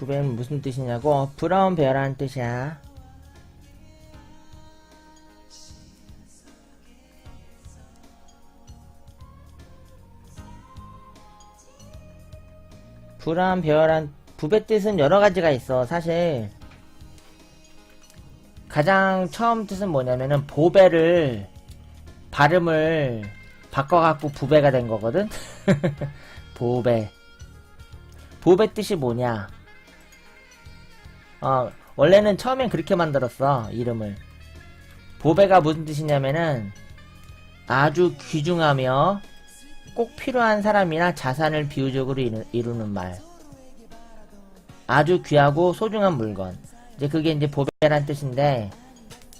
부배는 무슨 뜻이냐고? 어, 브라운 베어라는 뜻이야. 브라운 베어란 부배 뜻은 여러 가지가 있어. 사실 가장 처음 뜻은 뭐냐면은 보배를 발음을 바꿔갖고 부배가 된 거거든. 보배. 보배 뜻이 뭐냐? 어, 원래는 처음엔 그렇게 만들었어, 이름을. 보배가 무슨 뜻이냐면은, 아주 귀중하며 꼭 필요한 사람이나 자산을 비유적으로 이루, 이루 는 말. 아주 귀하고 소중한 물건. 이제 그게 이제 보배란 뜻인데,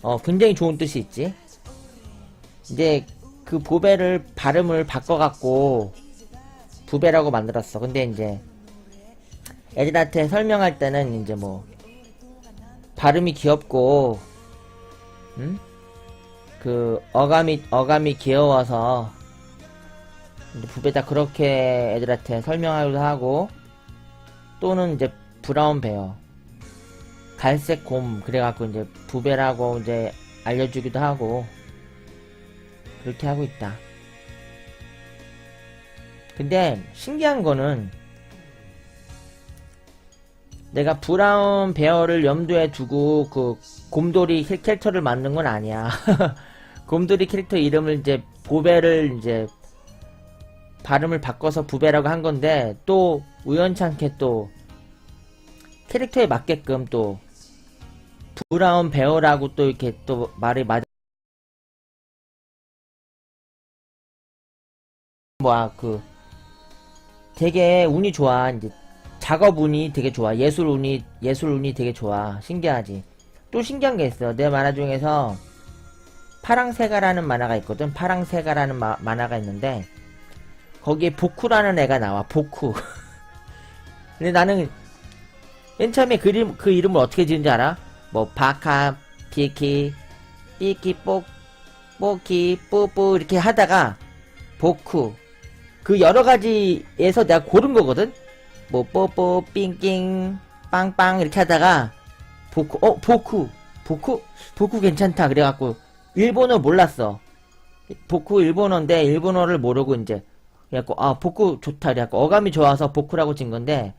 어, 굉장히 좋은 뜻이 있지. 이제 그 보배를 발음을 바꿔갖고 부배라고 만들었어. 근데 이제 애들한테 설명할 때는 이제 뭐 발음이 귀엽고 음? 그 어감이 어감이 귀여워서 부배다 그렇게 애들한테 설명하기도 하고 또는 이제 브라운 베어 갈색 곰 그래갖고 이제 부배라고 이제 알려주기도 하고 그렇게 하고 있다. 근데 신기한 거는 내가 브라운 베어를 염두에 두고 그 곰돌이 캐- 캐릭터를 만든 건 아니야. 곰돌이 캐릭터 이름을 이제 보배를 이제 발음을 바꿔서 부배라고 한 건데 또 우연찮게 또 캐릭터에 맞게끔 또 브라운 베어라고 또 이렇게 또 말이 맞 뭐야 그 되게 운이 좋아 이제 작업 운이 되게 좋아. 예술 운이 예술 운이 되게 좋아. 신기하지. 또 신기한 게 있어. 내 만화 중에서 파랑새가라는 만화가 있거든. 파랑새가라는 마- 만화가 있는데 거기에 보쿠라는 애가 나와. 보쿠 근데 나는 맨 처음에 그림 그 이름을 어떻게 지은지 알아? 뭐 바카 비키 삐키 뽀 뽀키 뿌뿌 이렇게 하다가 보쿠 그 여러 가지에서 내가 고른 거거든. 뭐 뽀뽀 삥삥 빵빵 이렇게 하다가 보쿠 어 보쿠 보쿠 보쿠 괜찮다 그래갖고 일본어 몰랐어. 보쿠 일본어인데 일본어를 모르고 이제 그래갖고 아 보쿠 좋다 그래갖고 어감이 좋아서 보쿠라고 진 건데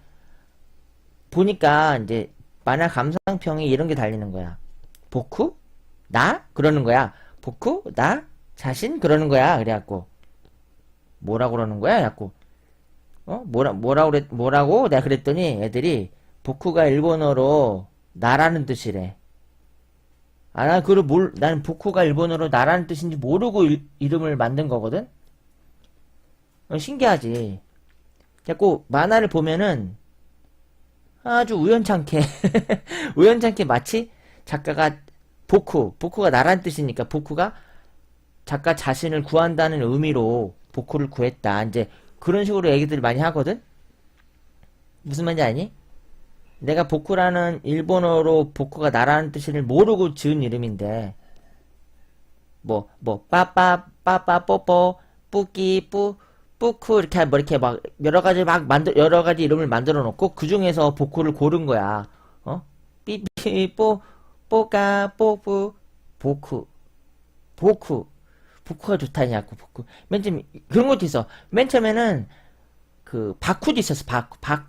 보니까 이제 만화 감상평이 이런 게 달리는 거야. 보쿠 나 그러는 거야. 보쿠 나 자신 그러는 거야. 그래갖고 뭐라고 그러는 거야? 자꾸. 어? 뭐라, 뭐라 그랬, 뭐라고? 내가 그랬더니 애들이 보쿠가 일본어로 나라는 뜻이래. 아, 나 그걸 몰, 난 보쿠가 일본어로 나라는 뜻인지 모르고 일- 이름을 만든 거거든? 어, 신기하지. 자꾸 만화를 보면은 아주 우연찮게, 우연찮게 마치 작가가 보쿠, 보쿠가 나라는 뜻이니까 보쿠가 작가 자신을 구한다는 의미로 보쿠를 구했다. 이제 그런 식으로 얘기들을 많이 하거든? 무슨 말인지 아니? 내가 보쿠라는 일본어로 보쿠가 나라는 뜻을 모르고 지은 이름인데, 뭐, 뭐, 빠빠, 빠빠, 뽀뽀, 뿌끼, 뿌, 뿌쿠, 이렇게, 뭐, 이렇게 막, 여러 가지 막 만들, 여러 가지 이름을 만들어 놓고, 그 중에서 보쿠를 고른 거야. 어? 삐삐, 뽀, 뽀까, 뽀뿌, 보쿠, 보쿠. 보쿠가 좋다냐고 보쿠 맨 처음 그런 것도 있어. 맨 처음에는 그 바쿠도 있었어. 바쿠 바쿠